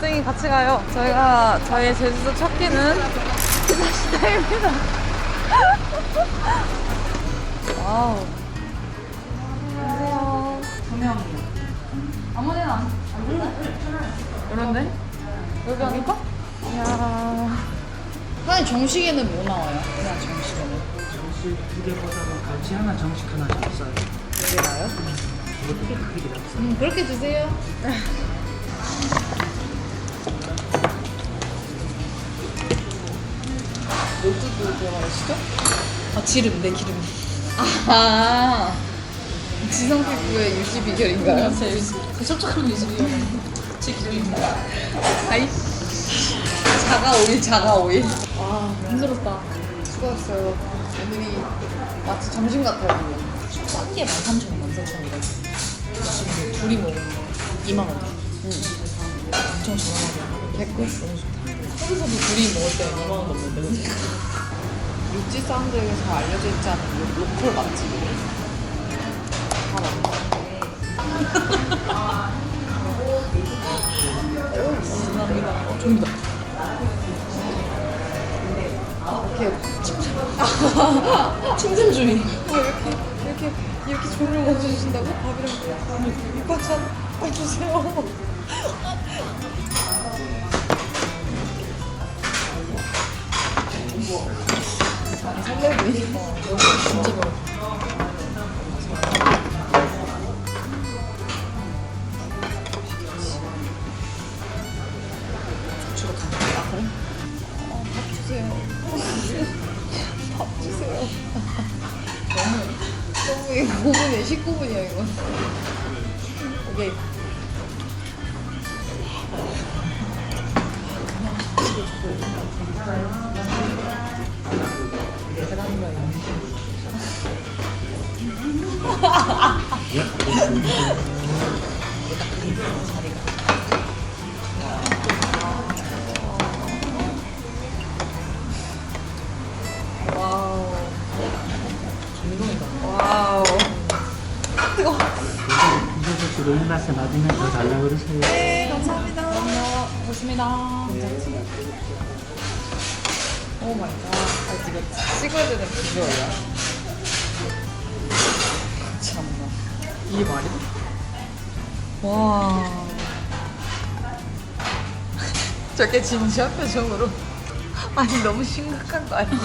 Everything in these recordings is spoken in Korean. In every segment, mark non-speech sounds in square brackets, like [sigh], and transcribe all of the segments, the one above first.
쌩이 [laughs] 같이 가요. 저희가 저희 제주도 첫 끼는 기사시다입니다. [laughs] 와우. 안녕하세요. 정혜영이요. 아무데나. 이런데? 여기 아닐까? 이야. 사장님 정식에는 뭐 나와요? 그냥 정식에는 정식 두 개보다는 같이 하나 정식 하나 줬어요. 이게 나요? 어떻게 크게 났어요? 음 그렇게 주세요 [laughs] 로뚜도 들어가시죠? 아 기름 네 기름. 아. 지성 피부의 유지 비결인가요? 제 유지 제 촉촉한 유지 비결. 제 기름입니다. 아이. 자가 오일 자가 오일. 아 힘들었다. 수고했어요. 오늘이 마치 점심 같아요. 싼게 13,000원 14,000원 지금 둘이 먹으면 2만 원 응. 엄청 저렴하게. 개꿀 너무 좋다 서울서도 둘이 먹을 때 2만 원 넘는데 육지 사람들에게 잘 알려져 있지 않은 로- 로컬 맛집이래 다? 감사합니다. 어, 종이다. 이렇게 칭찬. 칭찬주의. 어, 이렇게, 이렇게, 이렇게 종을 먹어주신다고? 밥이랑 육박찬 해주세요. 많이 설레고 있어. 너무 진짜 너무. 주로 가는 거야? 아, 그래? 어, 밥 주세요. 너무, 너무 이거 5분에 19분이야, 이거. 오케이. 와우. 감동이다. 와우. 뜨거. 이제부터 너무 나서 나중에 더 달라 그러세요. 네, 감사합니다. 그럼요. 좋습니다. 오 마이 갓. 아, 이거 찍어야 되는 비주얼이야. 참나. 이게 말이 돼? 와. 저게 진지한 표정으로. 아니, 너무 심각한 거 아니야?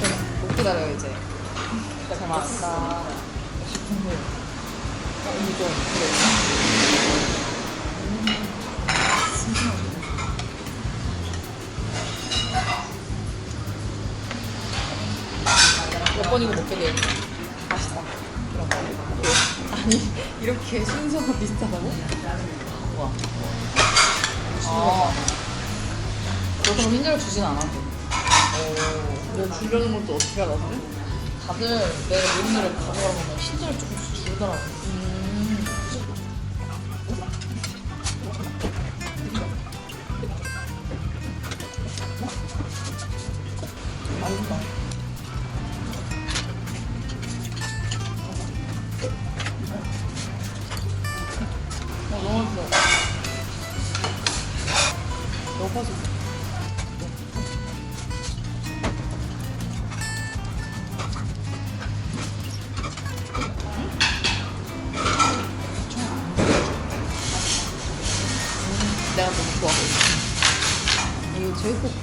저못 기다려요, 이제. 잘 맞다. 싶은데. 어, 이거, 그래. 번이고 먹게 돼. 맛있다. 그런 거. 아니, 이렇게 순서가 비슷하다고? 와. 아. 너 그럼 흰자를 주진 않아도. 오. 너 주려는 것도 어떻게 알았지? 다들 내 메뉴를 가져가면 흰자를 조금씩 주더라고. 음. 맛있다.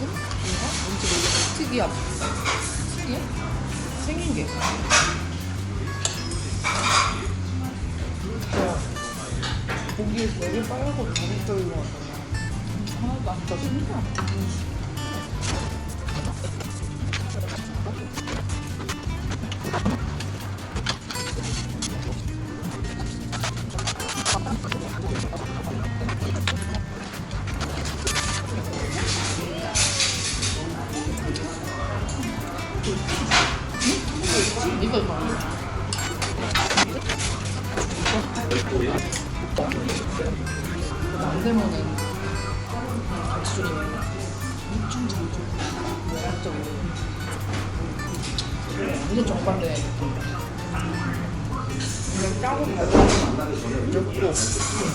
이거 제육볶음인가? 뭔지 모르겠어. 특이함. 특이해? 생긴 게. 어. 고기에 되게 빨갛고 것 같아. 하나도 안 진짜 안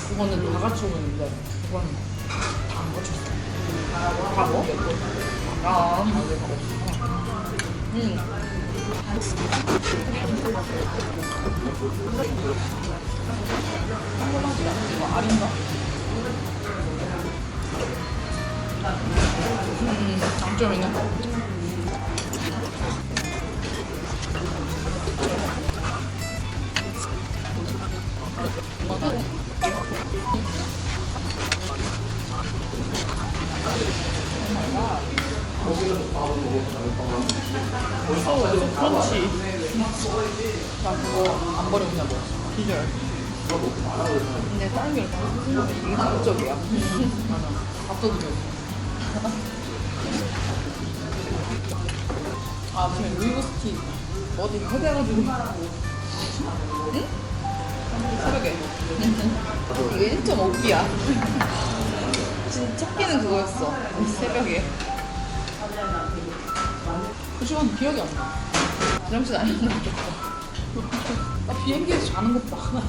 그거는 다 같이 오는데 그거는 다안 거쳤어. 다 뭐? 아, 음. 이거 알인가? 음, 장점이네. 그렇지. 나 그거 안 버렸냐 뭐. 기절. 근데 딸기를 다 쓰면 이게 자극적이야. 밥도둑이 [laughs] [laughs] 아, 지금 루이보스티 어디 해대가지고. 응? 새벽에. [laughs] 이게 1.5기야. 진짜 첫 끼는 그거였어. 새벽에. 그 시간 기억이 안 나. 화장실 아니었나 나 비행기에서 자는 것 봐.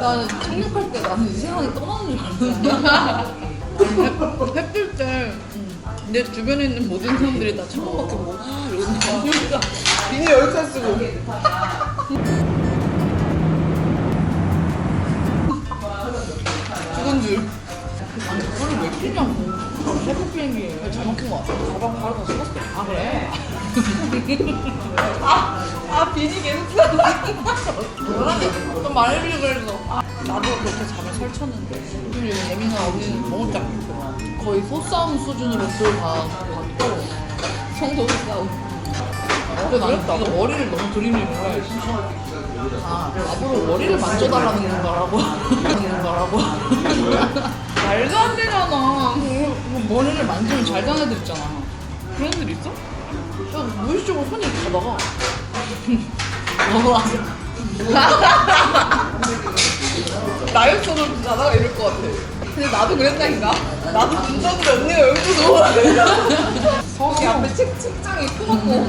나는 착륙할 때 나는 이 세상에 떠나는 줄 알았는데. 햇빛 때내 주변에 있는 모든 사람들이 나 창문밖에 아 이러는데 나 비닐 여기까지 쓰고 죽은 줄. 아니 그거를 왜 끼냐고. 새벽 비행기 잘못 낀거 같아. 가방 바로 다 쏟았어. 아 그래? 아, 아 비니 계속 쓰는 좀 말해주려고 그래서. 아, 나도 그렇게 잠을 설쳤는데. 여기 예민한 언니는 너무 짝있구나 거의 소싸움 수준으로 그걸 다 받고. 성도 싸움. 근데 나는 네가 머리를 너무 드리밀을 아 나보고 머리를 만져달라는 건가라고. 거라고. 말도 안 되잖아. 뭐 머리를 만지면 잘 자는 애들 있잖아. 그런 애들 있어? 야, 무의식적으로 손이 이렇게 가다가. [laughs] 너무 와서 나였어도 자다가 이럴 것 같아. 근데 나도 그랬다니까. 나도 분석을 언니가 여기서 누워 거기 앞에 책, 책장이 펴놓고